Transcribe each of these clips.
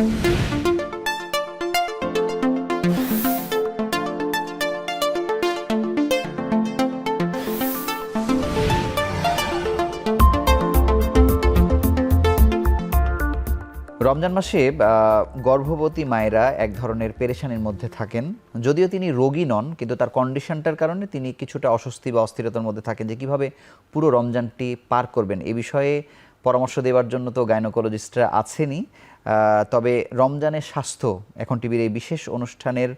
রমজান মাসে গর্ভবতী মায়েরা এক ধরনের পেরেশানির মধ্যে থাকেন। যদিও তিনি রোগী নন, কিন্তু তার কন্ডিশনটার কারণে তিনি কিছুটা অস্বস্তি বা অস্থিরতার মধ্যে থাকেন যে কীভাবে পুরো রমজানটি পার করবেন। এ বিষয়ে পরামর্শ দেওয়ার জন্য তো গাইনোকোলজিস্টরা আছেনই। তবে রমজানের স্বাস্থ্য এখন টিভির এই বিশেষ অনুষ্ঠানের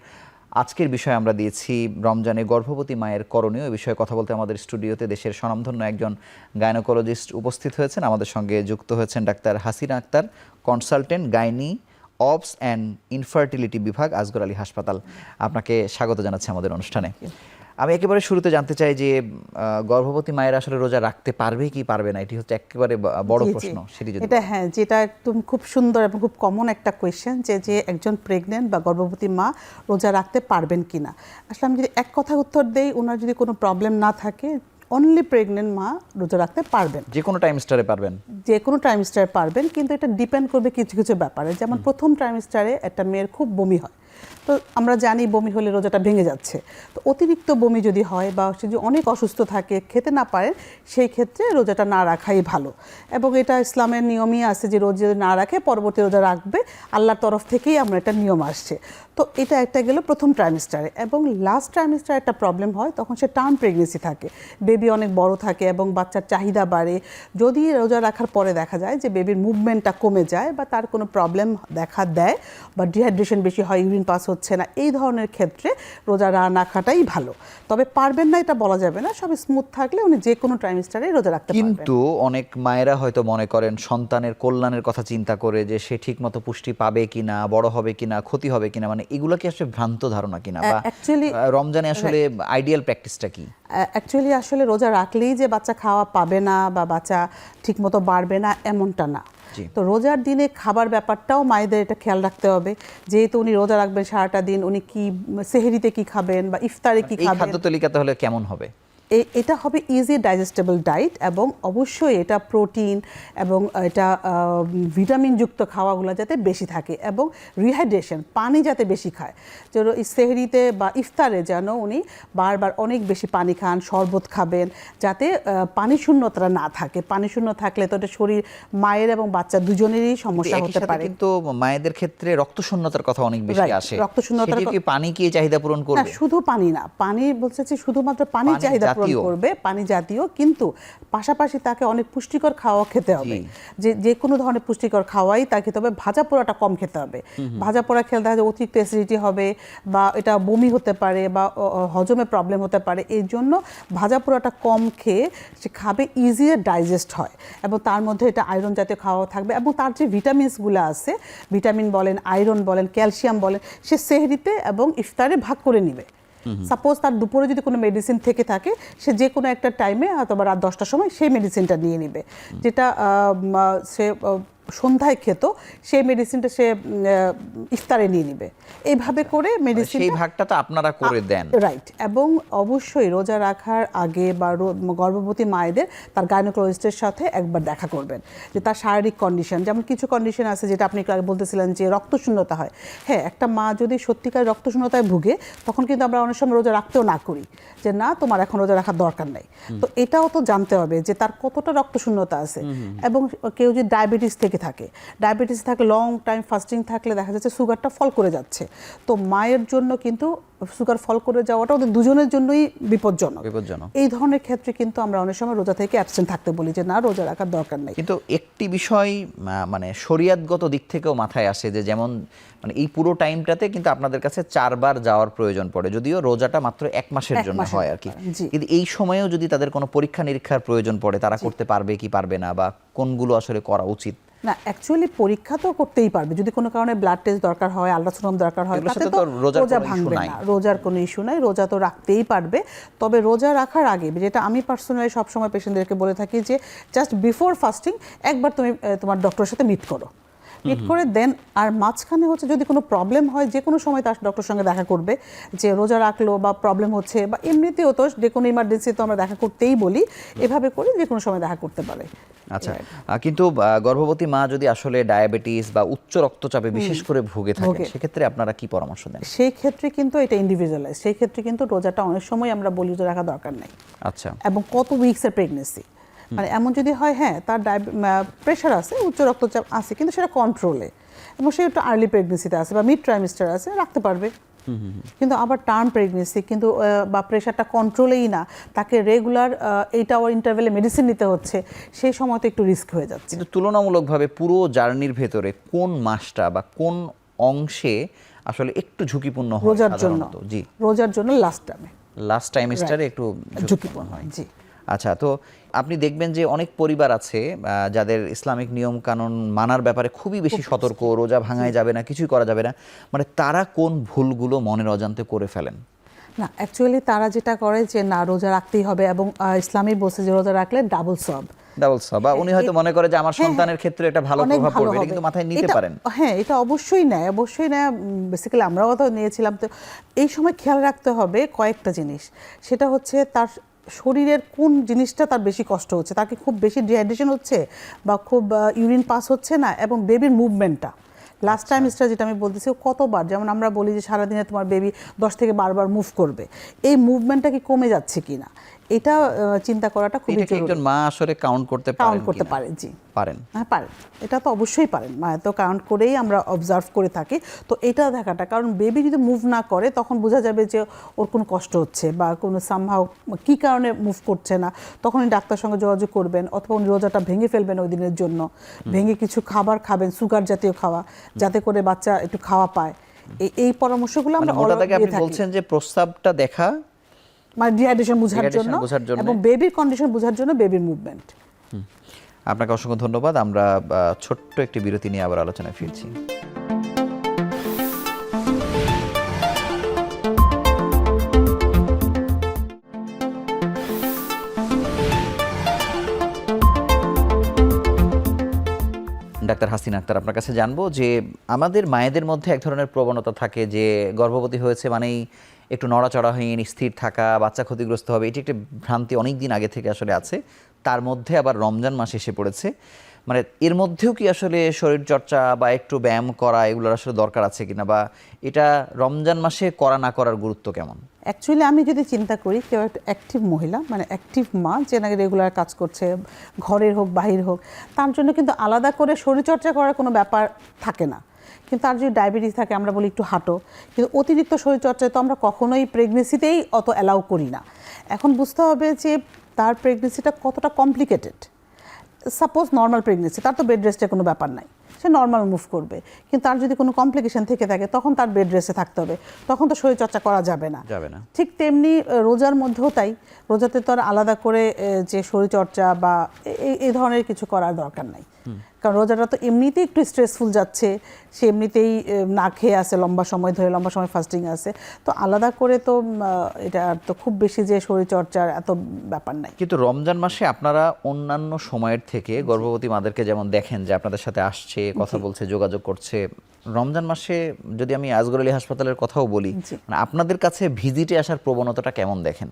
আজকের বিষয় আমরা দিয়েছি। রমজানে গর্ভবতী মায়ের করণীয় এ বিষয়ে কথা বলতে আমাদের স্টুডিওতে দেশের স্বনামধন্য একজন গাইনোকোলজিস্ট উপস্থিত হয়েছেন। আমাদের সঙ্গে যুক্ত হয়েছেন doctor Hasina Akter, consultant gynae, obs and infertility বিভাগ আজগর আলী হাসপাতাল। আপনাকে স্বাগত জানাচ্ছি আমাদের অনুষ্ঠানে। আমি একেবারে শুরুতে জানতে চাই যে গর্ভবতী মায়ের আসলে রোজা রাখতে পারবে কি পারবে না? এটি হচ্ছে একেবারে বড়। প্রশ্ন সেটি যদি এটা হ্যাঁ যেটা একদম খুব সুন্দর এবং খুব কমন একটা কোয়েশ্চেন যে যে একজন প্রেগনেন্ট বা গর্ভবতী মা রোজা রাখতে পারবেন কিনা? আসলে আমি যদি এক কথা উত্তর দেই ওনার যদি কোনো প্রবলেম না থাকে অনলি প্রেগনেন্ট মা রোজা রাখতে পারবেন। যে কোনো টাইম স্টারে পারবেন। যে কোনো ট্রাইমিস্টারে পারবেন কিন্তু এটা ডিপেন্ড করবে কিছু কিছু ব্যাপারে। যেমন প্রথম ট্রাইমিস্টারে একটা মেয়ের খুব বমি হয়। তো আমরা জানি বমি হলে রোজাটা ভেঙে যাচ্ছে। তো অতিরিক্ত বমি যদি হয় বা সে যদি অনেক অসুস্থ থাকে, খেতে না পারে, সেই ক্ষেত্রে রোজাটা না রাখাই ভালো। এবং এটা ইসলামের নিয়মই আছে যে রোজা না রাখে, পরবর্তী রোজা রাখবে। আল্লাহর তরফ থেকেই আমরা এটা নিয়ম আসছে। তো এটা একটা গেল প্রথম ট্রাইমিস্টারে এবং লাস্ট ট্রাইমিস্টারে একটা প্রবলেম হয়, তখন সে টার্ম প্রেগনেন্সি থাকে। বেবি অনেক বড় থাকে এবং বাচ্চার চাহিদা বাড়ে। যদি রোজা রাখার পরে দেখা যায় যে বেবির মুভমেন্টটা কমে যায় বা তার কোনো প্রবলেম দেখা দেয় বা ডিহাইড্রেশন বেশি হয় ইউরিন পাস হচ্ছে না, এই ধরনের ক্ষেত্রে রোজা না রাখাটাই ভালো। তবে পারবেন না এটা বলা যাবে না, সব স্মুথ থাকলে উনি যে কোনো ট্রাইমিস্টারে রোজা রাখতে কিন্তু অনেক মায়েরা হয়তো মনে করেন সন্তানের কল্যাণের কথা চিন্তা করে যে সে ঠিকমতো পুষ্টি পাবে কিনা, বড় হবে কিনা, ক্ষতি হবে কিনা মানে এগুলো কি আসলে ভ্রান্ত ধারণা কিনা? বা রমজানে আসলে আইডিয়াল প্র্যাকটিসটা কি? অ্যাকচুয়ালি আসলে রোজা রাখলেই যে বাচ্চা খাওয়া পাবে না বা বাচ্চা ঠিকমতো বাড়বে না এমনটা না। তো রোজার দিনে খাবার ব্যাপারটাও মায়েদের এটা খেয়াল রাখতে হবে। যেহেতু উনি রোজা রাখবেন সারাটা দিন উনি কি সেহেরিতে কি খাবেন বা ইফতারে কি এই খাবেন? খাদ্য তালিকা তাহলে কেমন হবে? এটা হবে ইজি ডাইজেস্টেবল ডায়েট এবং অবশ্যই এটা প্রোটিন এবং এটা ভিটামিনযুক্ত খাওয়াগুলো যাতে বেশি থাকে এবং রিহাইড্রেশন পানি যাতে বেশি খায়। যেন এই সেহরিতে বা ইফতারে যেন উনি বারবার অনেক বেশি পানি খান শরবত খাবেন যাতে পানি শূন্যতা না থাকে। পানি শূন্য থাকলে তো এটা শরীর মায়ের এবং বাচ্চা দুজনেরই সমস্যা হতে পারে। কিন্তু মায়েদের ক্ষেত্রে রক্তশূন্যতার কথা অনেক বেশি আসে। ক- কি পানি কি চাহিদা পূরণ করবে? শুধু পানি না পানি বলছে শুধুমাত্র পানি চাহিদা জাতীয়। করবে পানি জাতীয় কিন্তু পাশাপাশি তাকে অনেক পুষ্টিকর খাওয়া খেতে হবে। যে যে কোনো ধরনের পুষ্টিকর খাওয়াই তাকে খেতে হবে। ভাজা পোড়াটা কম খেতে হবে। ভাজা পোড়া খেলে দেখা যায় অতিরিক্ত অ্যাসিডিটি হবে বা এটা বমি হতে পারে বা হজমে প্রবলেম হতে পারে। এই জন্য ভাজা পোড়াটা কম খেয়ে সে খাবে ইজিয়ে ডাইজেস্ট হয় এবং তার মধ্যে এটা আয়রন জাতীয় খাওয়া থাকবে এবং তার যে ভিটামিনসগুলো আছে ভিটামিন বলেন আয়রন বলেন ক্যালসিয়াম বলেন সে সেহরিতে এবং ইফতারে ভাগ করে নিবে। সাপোজ তার দুপুরে যদি কোনো মেডিসিন থেকে থাকে সে যে কোনো একটা টাইমে অথবা রাত দশটার সময় সেই মেডিসিনটা নিয়ে নিবে। যেটা সে সন্ধ্যায় খেত সেই মেডিসিনটা সে ইফতারে নিয়ে নিবে। এইভাবে করে মেডিসিন সেই ভাগটা তো আপনারা করে দেন। রাইট এবং অবশ্যই রোজা রাখার আগে বা গর্ভবতী মায়েদের তার গাইনোকোলজিস্টের সাথে একবার দেখা করবেন যে তার শারীরিক কন্ডিশন যেমন কিছু কন্ডিশন আছে যেটা আপনি আগে বলতেছিলেন যে রক্তশূন্যতা হয়। হ্যাঁ একটা মা যদি সত্যিকার রক্তশূন্যতায় ভুগে তখন কিন্তু আমরা অনেক সময় রোজা রাখতেও না করি যে না তোমার এখন রোজা রাখার দরকার নেই। তো এটাও তো জানতে হবে যে তার কতটা রক্তশূন্যতা আছে। এবং কেউ যদি ডায়াবেটিস থেকে থাকে। ডায়াবেটিস থাকলে লং টাইম ফাস্টিং থাকলে দেখা যাচ্ছে সুগারটা ফল করে যাচ্ছে। তো মায়ের জন্য কিন্তু সুগার ফল করে যাওয়াটা ওদের দুজনের জন্যই বিপজ্জনক। বিপজ্জনক। এই ধরনের ক্ষেত্রে কিন্তু আমরা অনেক সময় রোজা থেকে অ্যাবসেন্ট থাকতে বলি যে না রোজা রাখার দরকার নেই। কিন্তু একটি বিষয় মানে শরিয়াতগত দিক থেকেও মাথায় আসে যে যেমন মানে এই পুরো টাইমটাতে কিন্তু আপনাদের কাছে চারবার যাওয়ার প্রয়োজন পড়ে। যদিও রোজাটা মাত্র এক মাসের জন্য হয় আর কি কিন্তু এই সময়েও যদি তাদের কোনো পরীক্ষা নিরীক্ষার প্রয়োজন পড়ে তারা করতে পারবে কি পারবে না বা কোনগুলো আসলে করা উচিত? না অ্যাকচুয়ালি পরীক্ষা তো করতেই পারবে। যদি কোনো কারণে ব্লাড টেস্ট দরকার হয় আলট্রাসাউন্ড দরকার হয় তাতে তো রোজা ভাঙবে না। রোজার কোনো ইস্যু নাই রোজা তো রাখতেই পারবে। তবে রোজা রাখার আগে যেটা আমি পার্সোনালি সবসময় পেশেন্টদেরকে বলে থাকি যে জাস্ট বিফোর ফাস্টিং একবার তুমি তোমার ডক্টরের সাথে মিট করো। মিট করে দেন আর মাঝখানে হচ্ছে যদি কোনো প্রবলেম হয় যে কোনো সময় তার ডক্টর সঙ্গে দেখা করবে যে রোজা রাখল বা প্রবলেম হচ্ছে বা এমনিতেও তো যে কোনো ইমার্জেন্সি তো আমরা দেখা করতেই বলি এভাবে করে যে কোনো সময় দেখা করতে পারে। আচ্ছা কিন্তু গর্ভবতী মা যদি আসলে ডায়াবেটিস বা উচ্চ রক্তচাপে বিশেষ করে ভুগে থাকে সেক্ষেত্রে আপনারা কি পরামর্শ দেন? সেই ক্ষেত্রে কিন্তু এটা ইন্ডিভিজুয়ালাইজ সেই ক্ষেত্রে কিন্তু রোজাটা অনেক সময় আমরা বলি যে রাখা দরকার নেই। আচ্ছা। এবং কত উইকসের প্রেগনেন্সি মানে এমন যদি হয় হ্যাঁ তার প্রেশার আছে উচ্চ রক্তচাপ আছে কিন্তু সেটা কন্ট্রোলে এবং সে একটু আর্লি প্রেগনেন্সিতে আছে বা মিড ট্রাইমিস্টার আছে রাখতে পারবে। কিন্তু আবার টার্ম প্রেগনেন্সি কিন্তু বা প্রেশারটা কন্ট্রোলেই না তাকে রেগুলার এইট আওয়ার ইন্টারভেলে মেডিসিন নিতে হচ্ছে সেই সময় তো একটু রিস্ক হয়ে যাচ্ছে। কিন্তু তুলনামূলকভাবে পুরো জার্নির ভেতরে কোন মাসটা বা কোন অংশে আসলে একটু ঝুঁকিপূর্ণ হয় রোজার জন্য? জি। রোজার জন্য লাস্ট টাইমে লাস্ট টাইমিস্টারে একটু ঝুঁকিপূর্ণ হয়। জি। আচ্ছা তো আপনি দেখবেন যে অনেক পরিবার আছে যাদের ইসলামিক নিয়ম কানুন মানার ব্যাপারে খুবই বেশি সতর্ক রোজা ভাঙায় যাবে না কিছুই করা যাবে না। মানে তারা কোন ভুলগুলো মনের অজান্তে করে ফেলেন? না অ্যাকচুয়ালি তারা যেটা করে যে না রোজা রাখতেই হবে এবং আহ, ইসলামই বলছে যে রোজা রাখলে ডাবল সব ডাবল বা উনি হয়তো মনে করে যে আমার হ্যাঁ, সন্তানের ক্ষেত্রে একটা ভালো প্রভাব পড়বে এটা কিন্তু মাথায় নিতে পারেন। হ্যাঁ এটা অবশ্যই নেয় অবশ্যই নেয় বেসিক্যালি আমরাও তো নিয়েছিলাম। তো এই সময় খেয়াল রাখতে হবে কয়েকটা জিনিস। সেটা হচ্ছে তার শরীরের কোন জিনিসটা তার বেশি কষ্ট হচ্ছে? তাকে খুব বেশি ডিহাইড্রেশন হচ্ছে বা খুব ইউরিন পাস হচ্ছে না এবং বেবির মুভমেন্টটা লাস্ট টাইম স্টার যেটা আমি বলতেছি ও কতবার? যেমন আমরা বলি যে সারাদিনে তোমার বেবি দশ থেকে বারবার মুভ করবে। এই মুভমেন্টটা কি কমে যাচ্ছে কিনা? এটা চিন্তা করাটা খুবই জরুরি। একজন মা আসলে কাউন্ট করতে পারেন কাউন্ট করতে? পারে জি। পারেন। হ্যাঁ পারেন। এটা তো অবশ্যই পারেন। মা তো কাউন্ট করেই আমরা অবজার্ভ করে থাকি। তো এটা দেখাটা কারণ বেবি যদি মুভ না করে তখন বোঝা যাবে যে ওর কোনো কষ্ট হচ্ছে বা কোনো সামহাও কী কারণে মুভ করছে না। তখন ডাক্তার সঙ্গে যোগাযোগ করবেন অথবা উনি রোজাটা ভেঙে ফেলবেন ওই দিনের জন্য। ভেঙে কিছু খাবার খাবেন সুগার জাতীয় খাওয়া যাতে করে বাচ্চা একটু খাওয়া পায়। এই এই পরামর্শগুলো মানে আমরা দাগে আপনি বলছেন যে প্রস্তাবটা দেখা মানে ডিহাইড্রেশন বোঝার জন্য। এবং বেবির কন্ডিশন বোঝার জন্য বেবির মুভমেন্ট আপনাকে অসংখ্য ধন্যবাদ। আমরা ছোট্ট একটি বিরতি নিয়ে আবার আলোচনায় ফিরছি। ডাক্তার হাসিন আক্তার আপনার কাছে জানব যে আমাদের মায়েদের মধ্যে এক ধরনের প্রবণতা থাকে যে গর্ভবতী হয়েছে মানেই একটু নড়াচড়াহীন স্থির থাকা, বাচ্চা ক্ষতিগ্রস্ত হবে, এটি একটি ভ্রান্তি অনেক দিন আগে থেকে আসলে আছে। তার মধ্যে আবার রমজান মাস এসে পড়েছে। মানে এর মধ্যেও কি আসলে শরীর চর্চা বা একটু ব্যায়াম করা এগুলোর আসলে দরকার আছে কিনা বা এটা রমজান মাসে করা না করার গুরুত্ব কেমন? অ্যাকচুয়ালি আমি যদি চিন্তা করি, কেউ একটা অ্যাক্টিভ মহিলা মানে অ্যাক্টিভ মা, যে নাকি রেগুলার কাজ করছে, ঘরের হোক, বাহির হোক, তার জন্য কিন্তু আলাদা করে শরীরচর্চা করার কোনো ব্যাপার থাকে না। কিন্তু তার যদি ডায়াবেটিস থাকে, আমরা বলি একটু হাঁটো। কিন্তু অতিরিক্ত শরীরচর্চায় তো আমরা কখনোই প্রেগনেন্সিতেই অত অ্যালাউ করি না। এখন বুঝতে হবে যে তার প্রেগনেন্সিটা কতটা কমপ্লিকেটেড সাপোজ নর্মাল প্রেগনেন্সি তার তো বেড রেস্টের কোনো ব্যাপার নাই। সে নর্মাল মুভ করবে। কিন্তু তার যদি কোনো কমপ্লিকেশন থেকে থাকে তখন তার বেড রেসে থাকতে হবে। তখন তো শরীরচর্চা করা যাবে না। যাবে না। ঠিক তেমনি রোজার মধ্যেও তাই। রোজাতে তো আর আলাদা করে যে শরীরচর্চা বা এই ধরনের কিছু করার দরকার নাই। কারণ রোজাটা তো এমনিতেই একটু স্ট্রেসফুল যাচ্ছে সে এমনিতেই না খেয়ে আছে লম্বা সময় ধরে লম্বা সময় ফাস্টিং আছে তো আলাদা করে তো এটা আর তো খুব বেশি যে শরীরচর্চার এত ব্যাপার নাই। কিন্তু রমজান মাসে আপনারা অন্যান্য সময়ের থেকে গর্ভবতী মাদেরকে যেমন দেখেন যে আপনাদের সাথে আসছে কথা বলছে যোগাযোগ করছে রমজান মাসে যদি আমি আজগর আলী হাসপাতালের কথাও বলি। মানে আপনাদের কাছে ভিজিটে আসার প্রবণতাটা কেমন দেখেন?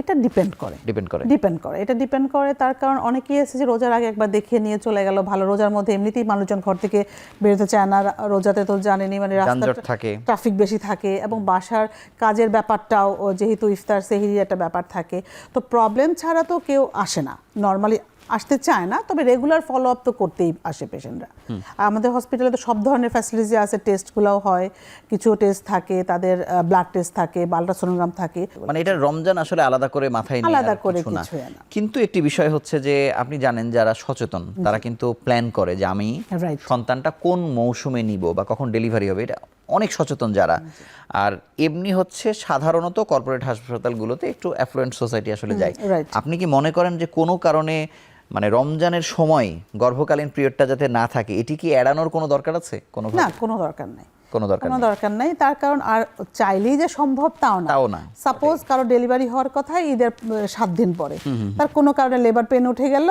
এটা ডিপেন্ড করে। ডিপেন্ড করে। ডিপেন্ড করে। এটা ডিপেন্ড করে তার কারণ অনেকেই আছে যে রোজার আগে একবার দেখিয়ে নিয়ে চলে গেল ভালো রোজার মধ্যে এমনিতেই মানুষজন ঘর থেকে বেরোতে চায় না রোজাতে তো জানেনি মানে রাস্তা থাকে। ট্রাফিক বেশি থাকে এবং বাসার কাজের ব্যাপারটাও যেহেতু ইফতার সেহিরি একটা ব্যাপার থাকে। তো প্রবলেম ছাড়া তো কেউ আসে না। নর্মালি আসতে চায় না তবে রেগুলার ফলো আপ তো করতেই আসে পেশেন্টরা আমাদের হসপিটালে তো সব ধরনের ফ্যাসিলিটি আছে টেস্টগুলোও হয় কিছু টেস্ট থাকে তাদের ব্লাড টেস্ট থাকে আলট্রাসোনোগ্রাম থাকে। মানে এটা রমজান আসলে আলাদা করে মাথায় নিয়ে আলাদা করে কিছু না। কিন্তু একটি বিষয় হচ্ছে যে আপনি জানেন যারা সচেতন তারা কিন্তু প্ল্যান করে যে আমি. সন্তানটা কোন মৌসুমে নিব বা কখন ডেলিভারি হবে এটা অনেক সচেতন যারা। আর এমনি হচ্ছে সাধারণত কর্পোরেট হাসপাতালগুলোতে একটু অ্যাফ্লুয়েন্ট সোসাইটি আসলে যায়. আপনি কি মনে করেন যে কোনো কারণে মানে রমজানের সময় গর্ভকালীন পিরিয়ডটা যাতে না থাকে এটি কি এড়ানোর কোনো দরকার আছে? কোনো না কোনো দরকার নেই। কোনো দরকার কোনো নেই। দরকার নেই তার কারণ আর চাইলেই যে সম্ভব তাও না। তাও না। সাপোজ কারও ডেলিভারি হওয়ার কথা ঈদের সাত দিন পরে। তার কোনো কারণে লেবার পেন উঠে গেল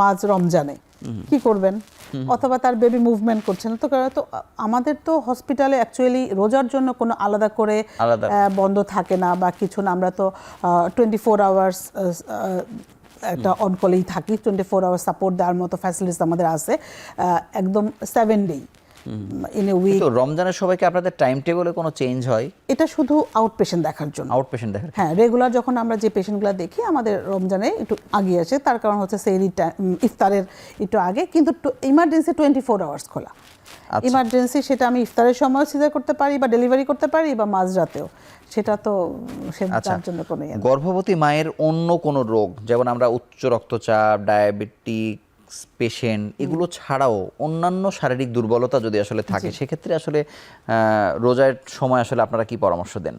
মাঝ রমজানে। কি করবেন? অথবা তার বেবি মুভমেন্ট করছে না। তো তো আমাদের তো হসপিটালে অ্যাকচুয়ালি রোজার জন্য কোনো আলাদা করে বন্ধ থাকে না বা কিছু না। আমরা তো টোয়েন্টি ফোর আওয়ার্স একটা অন কলেই থাকি টোয়েন্টি ফোর আওয়ার সাপোর্ট দেওয়ার মতো ফ্যাসিলিটিস আমাদের আছে একদম seven day in a week তো রমজানের সবাইকে আপনাদের টাইম টেবিলে কোনো চেঞ্জ হয়? এটা শুধু আউট পেশেন্ট দেখার জন্য। আউট পেশেন্ট দেখার হ্যাঁ রেগুলার যখন আমরা যে পেশেন্টগুলো দেখি আমাদের রমজানে একটু আগে আসে। তার কারণ হচ্ছে সেই ইফতারের একটু আগে। কিন্তু ইমার্জেন্সি টোয়েন্টি ফোর আওয়ার্স খোলা। আচ্ছা। ইমার্জেন্সি সেটা আমি ইফতারের সময় সিজার করতে পারি বা ডেলিভারি করতে পারি বা মাঝরাতেও। সেটা তো সে আচ্ছা। তার জন্য কোনো ইয়ে গর্ভবতী মায়ের অন্য কোনো রোগ? যেমন আমরা উচ্চ রক্তচাপ ডায়াবেটিক্স পেশেন্ট এগুলো ছাড়াও অন্যান্য শারীরিক দুর্বলতা যদি আসলে থাকে সেক্ষেত্রে আসলে রোজার সময় আসলে আপনারা কি পরামর্শ দেন?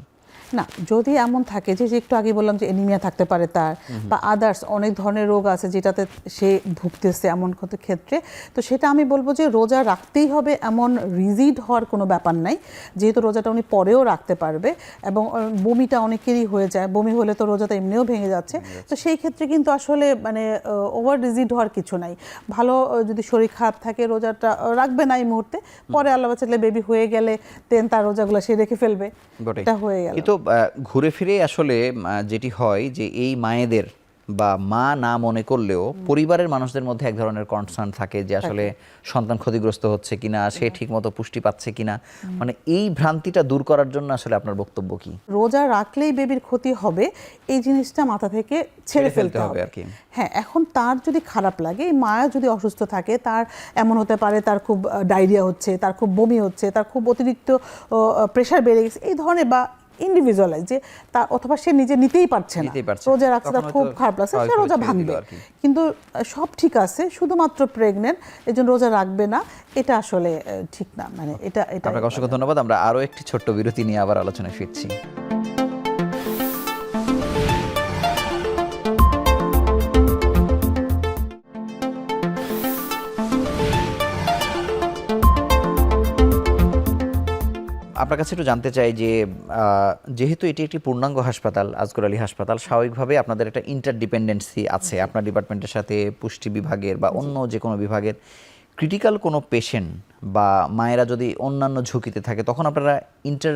না যদি এমন থাকে যে যে একটু আগে বললাম যে এনিমিয়া থাকতে পারে তার বা আদার্স অনেক ধরনের রোগ আছে যেটাতে সে ভুগতেছে এমন কত ক্ষেত্রে তো সেটা আমি বলব যে রোজা রাখতেই হবে এমন রিজিড হওয়ার কোনো ব্যাপার নাই। যেহেতু রোজাটা উনি পরেও রাখতে পারবে এবং বমিটা অনেকেরই হয়ে যায় বমি হলে তো রোজাটা এমনিও ভেঙে যাচ্ছে। তো সেই ক্ষেত্রে কিন্তু আসলে মানে ওভার রিজিড হওয়ার কিছু নাই। ভালো যদি শরীর খারাপ থাকে রোজাটা রাখবে না এই মুহূর্তে। পরে আল্লাহ বাচ্চালে বেবি হয়ে গেলে দেন তার রোজাগুলো সে রেখে ফেলবে। এটা হয়ে গেল। কিন্তু ঘুরে ফিরে আসলে যেটি হয় যে এই মায়েদের বা মা না মনে করলেও পরিবারের মানুষদের মধ্যে এক ধরনের কনসার্ন থাকে যে আসলে সন্তান ক্ষতিগ্রস্ত হচ্ছে কিনা সে ঠিকমতো পুষ্টি পাচ্ছে কিনা। মানে এই ভ্রান্তিটা দূর করার জন্য আসলে আপনার বক্তব্য কি? রোজা রাখলেই বেবির ক্ষতি হবে এই জিনিসটা মাথা থেকে ছেড়ে ফেলতে হবে আর কি। হ্যাঁ এখন তার যদি খারাপ লাগে এই মায়া যদি অসুস্থ থাকে তার এমন হতে পারে তার খুব ডায়রিয়া হচ্ছে তার খুব বমি হচ্ছে তার খুব অতিরিক্ত প্রেশার বেড়ে গেছে এই ধরনের বা ইন্ডিভিজুয়ালাইজ যে তার অথবা সে নিজে নিতেই পারছে না। রোজা রাখছে তার খুব খারাপ লাগছে সে রোজা ভাঙবে। কিন্তু সব ঠিক আছে শুধুমাত্র প্রেগনেন্ট এই জন্য রোজা রাখবে না এটা আসলে ঠিক না। মানে এটা এটা আপনাকে অসংখ্য ধন্যবাদ। আমরা আরও একটি ছোট্ট বিরতি নিয়ে আবার আলোচনায় ফিরছি। আপনার কাছে একটু জানতে চাই যে যেহেতু এটি একটি পূর্ণাঙ্গ হাসপাতাল, আজগর আলী হাসপাতাল, স্বাভাবিকভাবে আপনাদের একটা ইন্টারডিপেন্ডেন্সি আছে। আপনার ডিপার্টমেন্টের সাথে পুষ্টি বিভাগের বা অন্য যে কোনো বিভাগের ক্রিটিক্যাল কোনো পেশেন্ট বা মায়েরা যদি অন্যান্য ঝুঁকিতে থাকে তখন আপনারা ইন্টার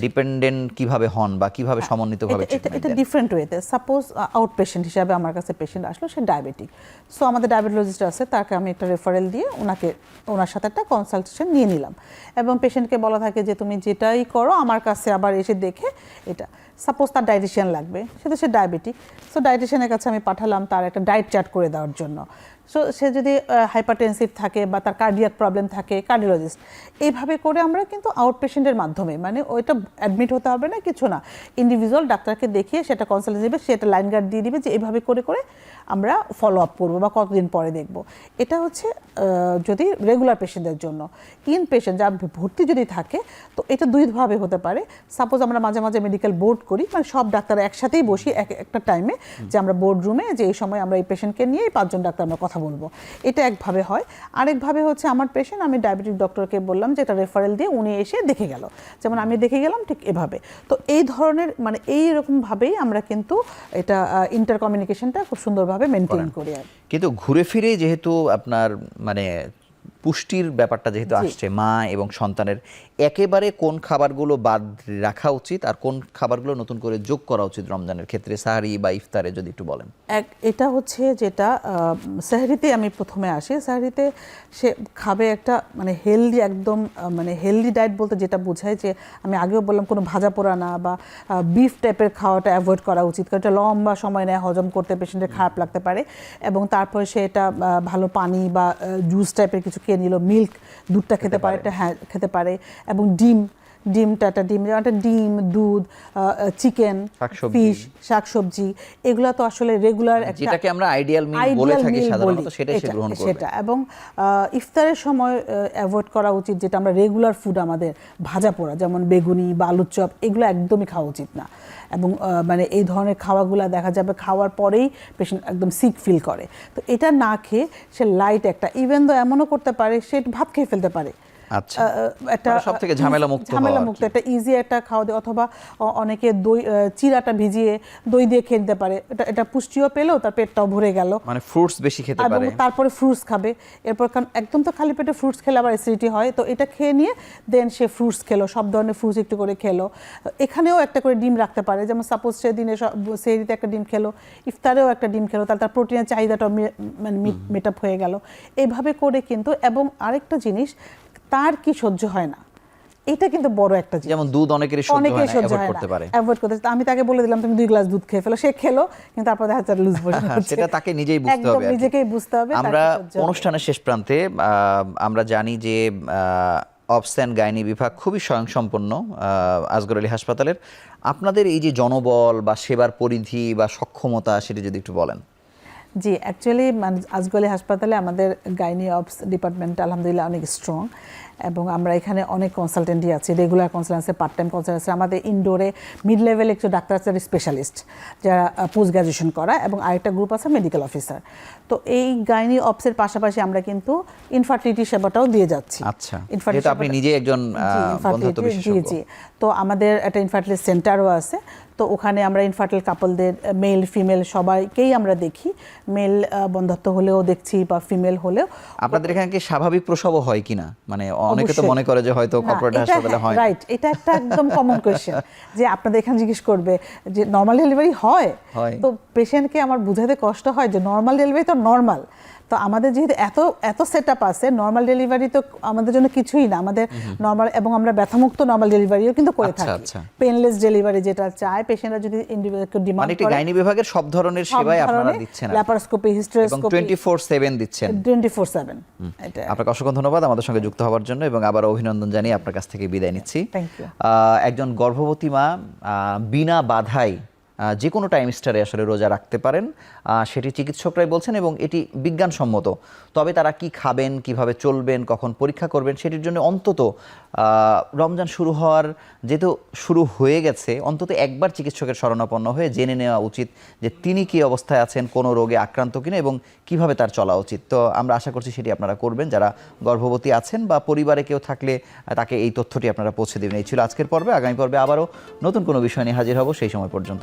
ডিপেন্ডেন্ট কীভাবে হন বা কীভাবে সমন্বিতভাবে এটা-? ডিফারেন্ট ওয়েতে সাপোজ আউট পেশেন্ট হিসাবে আমার কাছে পেশেন্ট আসলো সে ডায়াবেটিক সো আমাদের ডায়াবেটোলজিস্ট আছে তাকে আমি একটা রেফারেল দিয়ে ওনাকে ওনার সাথে একটা কনসালটেশন নিয়ে নিলাম। এবং পেশেন্টকে বলা থাকে যে তুমি যেটাই করো আমার কাছে আবার এসে দেখে এটা। সাপোজ তার ডায়েটিশিয়ান লাগবে, সে তো সে ডায়াবেটিক সো ডায়েটিশিয়ানের কাছে আমি পাঠালাম তার একটা ডায়েট চার্ট করে দেওয়ার জন্য। সো সে যদি হাইপারটেনসিভ থাকে বা তার কার্ডিয়াক প্রবলেম থাকে কার্ডিওলজিস্ট এইভাবে করে আমরা কিন্তু আউট পেশেন্টের মাধ্যমে মানে ওইটা অ্যাডমিট হতে হবে না, কিছু না। ইন্ডিভিজুয়াল ডাক্তারকে দেখিয়ে সেটা কনসাল্ট দেবে সেটা লাইন গার্ড দিয়ে দিবে যে এইভাবে করে করে আমরা ফলো আপ করব বা কতদিন পরে দেখব। এটা হচ্ছে যদি রেগুলার পেশেন্টদের জন্য। ইন পেশেন্ট যা ভর্তি যদি থাকে, তো এটা দুইভাবে হতে পারে। সাপোজ আমরা মাঝে মাঝে মেডিকেল বোর্ড করি মানে সব ডাক্তার একসাথেই বসি এক, একটা টাইমে যে আমরা বোর্ড রুমে যে এই সময় আমরা এই পেশেন্টকে নিয়ে এই পাঁচজন ডাক্তার আমরা কথা বলব। এটা একভাবে হয়। আরেকভাবে হচ্ছে আমার পেশেন্ট আমি ডায়াবেটিক ডক্টরকে বললাম যে এটা রেফারেল দিয়ে উনি এসে দেখে গেল। যেমন আমি দেখে গেলাম ঠিক এভাবে। তো এই ধরনের মানে এই রকমভাবেই আমরা কিন্তু এটা ইন্টার কমিউনিকেশনটা খুব সুন্দরভাবে মেনটেন করি আর কিন্তু ঘুরে ফিরে যেহেতু আপনার মানে পুষ্টির ব্যাপারটা যেহেতু আসছে মা এবং সন্তানের একেবারে কোন খাবারগুলো বাদ রাখা উচিত আর কোন খাবারগুলো নতুন করে যোগ করা উচিত রমজানের ক্ষেত্রে? সাহারি বা ইফতারে যদি একটু বলেন। এক এটা হচ্ছে যেটা সাহারিতে আমি প্রথমে আসি। সাহারিতে সে খাবে একটা মানে হেলদি একদম মানে হেলদি ডায়েট বলতে যেটা বোঝায় যে আমি আগেও বললাম কোনো ভাজা পোড়া না বা বিফ টাইপের খাওয়াটা অ্যাভয়েড করা উচিত। কারণ এটা লম্বা সময় নেয় হজম করতে পেশেন্টের খারাপ লাগতে পারে। এবং তারপরে সে এটা ভালো পানি বা জুস টাইপের কিছু খেয়ে নিল মিল্ক দুধটা খেতে পারে হ্যাঁ খেতে পারে এবং ডিম ডিমটা একটা ডিম একটা ডিম দুধ চিকেন। ফিশ শাকসবজি এগুলা তো আসলে রেগুলার যেটাকে আমরা আইডিয়াল মিল বলে ideal থাকি সাধারণত বলি। সেটাই সে গ্রহণ করবে। সেটা। এবং ইফতারের সময় অ্যাভয়েড করা উচিত যেটা আমরা রেগুলার ফুড আমাদের ভাজা পোড়া যেমন বেগুনি বা আলুর চপ এগুলো একদমই খাওয়া উচিত না। এবং মানে এই ধরনের খাওয়াগুলো দেখা যাবে খাওয়ার পরেই পেশেন্ট একদম সিক ফিল করে। তো এটা না খেয়ে সে লাইট একটা ইভেন তো এমনও করতে পারে সে ভাত খেয়ে ফেলতে পারে। আচ্ছা। একটা মানে সবথেকে ঝামেলামুক্ত হওয়া ঝামেলা মুক্ত। একটা ইজি একটা খাওয়া দাওয়া অথবা অনেকে দই চিরাটা ভিজিয়ে দই দিয়ে খেয়ে নিতে পারে। এটা এটা পুষ্টিও পেল তার পেটটাও ভরে গেল। মানে ফ্রুটস বেশি খেতে পারে। তারপরে ফ্রুটস খাবে। এরপর কারণ একদম তো খালি পেটে ফ্রুটস খেলে আবার অ্যাসিডিটি হয় তো এটা খেয়ে নিয়ে দেন সে ফ্রুটস খেলো সব ধরনের ফ্রুটস একটু করে খেলো। এখানেও একটা করে ডিম রাখতে পারে যেমন সাপোজ সে দিনে সেরিতে একটা ডিম খেলো ইফতারেও একটা ডিম খেলো তাহলে তার প্রোটিনের চাহিদাটা মে- মানে মেট আপ হয়ে গেল। এইভাবে করে কিন্তু এবং আরেকটা জিনিস তার কি সহ্য হয় না? এটা কিন্তু বড় একটা জিনিস। যেমন দুধ অনেকেরই সহ্য হয় না করতে পারে। অ্যাভয়েড করতে আমি তাকে বলে দিলাম তুমি দুই গ্লাস দুধ খেয়ে ফেলো। সে খেলো কিন্তু তারপর দেখা যাচ্ছে লুজ বসে। সেটা তাকে নিজেই বুঝতে হবে কি। নিজেকেই বুঝতে হবে আমরা। অনুষ্ঠানের শেষ প্রান্তে আহ, আমরা জানি যে অপস অ্যান্ড গাইনি বিভাগ খুবই স্বয়ংসম্পন্ন আহ, আসগর আলী হাসপাতালের। আপনাদের এই যে জনবল বা সেবার পরিধি বা সক্ষমতা সেটি যদি একটু বলেন। জি অ্যাকচুয়ালি আজগলি হাসপাতালে আমাদের গাইনি অপস ডিপার্টমেন্ট আলহামদুলিল্লাহ অনেক স্ট্রং এবং আমরা এখানে অনেক কনসালটেন্টই আছি রেগুলার কনসালটেন্ট আছে পার্ট টাইম কনসালটেন্ট আছে। আমাদের ইনডোরে মিড লেভেল একটু ডাক্তার আছে স্পেশালিস্ট যারা পোস্ট গ্রাজুয়েশন করা এবং আরেকটা গ্রুপ আছে মেডিকেল অফিসার তো এই গাইনি অপসের পাশাপাশি আমরা কিন্তু ইনফার্টিলিটি সেবাটাও দিয়ে যাচ্ছি। আচ্ছা আপনি নিজেই একজন জি, জি তো আমাদের একটা ইনফার্টিলিটি সেন্টারও আছে। তো ওখানে আমরা ইনফার্টাইল কাপলদের মেল ফিমেল সবাইকেই আমরা দেখি। মেল বন্ধাত্ব হলেও দেখছি বা ফিমেল হলেও। আপনাদের এখানে কি স্বাভাবিক প্রসব হয় কিনা? মানে অনেকে তো মনে করে যে হয়তো কর্পোরেট হাসপাতালে হয়। রাইট এটা একটা একদম কমন কোয়েশ্চেন যে আপনাদের এখানে জিজ্ঞেস করবে যে নর্মাল ডেলিভারি হয়? হয়। তো পেশেন্টকে আমার বুঝাতে কষ্ট হয় যে নর্মাল ডেলিভারি তো নর্মাল তো আমাদের যেহেতু এত এত সেট আপ আছে নর্মাল ডেলিভারি তো আমাদের জন্য কিছুই না। আমাদের নর্মাল এবং আমরা ব্যথামুক্ত নর্মাল ডেলিভারিও কিন্তু করে আচ্ছা, থাকি। আচ্ছা। পেনলেস ডেলিভারি যেটা চায় পেশেন্টরা যদি ইন্ডিভিজুয়াল মানে ডিমান্ড করে গাইনি বিভাগের সব ধরনের সেবাই আপনারা দিচ্ছেন। ল্যাপারোস্কোপি ফোর সেভেন দিচ্ছেন। টোয়েন্টি ফোর সেভেন এটা। আপনাকে অসংখ্য ধন্যবাদ আমাদের সঙ্গে যুক্ত হওয়ার জন্য এবং আবার অভিনন্দন জানিয়ে আপনার কাছ থেকে বিদায় নিচ্ছি। একজন গর্ভবতী মা বিনা বাধাই আহ, যে কোনো টাইম স্টারে আসলে রোজা রাখতে পারেন। সেটি চিকিৎসকরাই বলছেন এবং এটি বিজ্ঞানসম্মত। তবে তারা কি খাবেন, কীভাবে চলবেন, কখন পরীক্ষা করবেন, সেটির জন্য অন্তত রমজান শুরু হওয়ার যেহেতু শুরু হয়ে গেছে, অন্তত একবার চিকিৎসকের শরণাপন্ন হয়ে জেনে নেওয়া উচিত যে তিনি কি অবস্থায় আছেন, কোনো রোগে আক্রান্ত কিনা এবং কীভাবে তার চলা উচিত। তো আমরা আশা করছি সেটি আপনারা করবেন। যারা গর্ভবতী আছেন বা পরিবারে কেউ থাকলে তাকে এই তথ্যটি আপনারা পৌঁছে দেবেন। এই ছিল আজকের পর্বে। আগামী পর্বে আবারও নতুন কোনো বিষয় নিয়ে হাজির হব সেই সময় পর্যন্ত।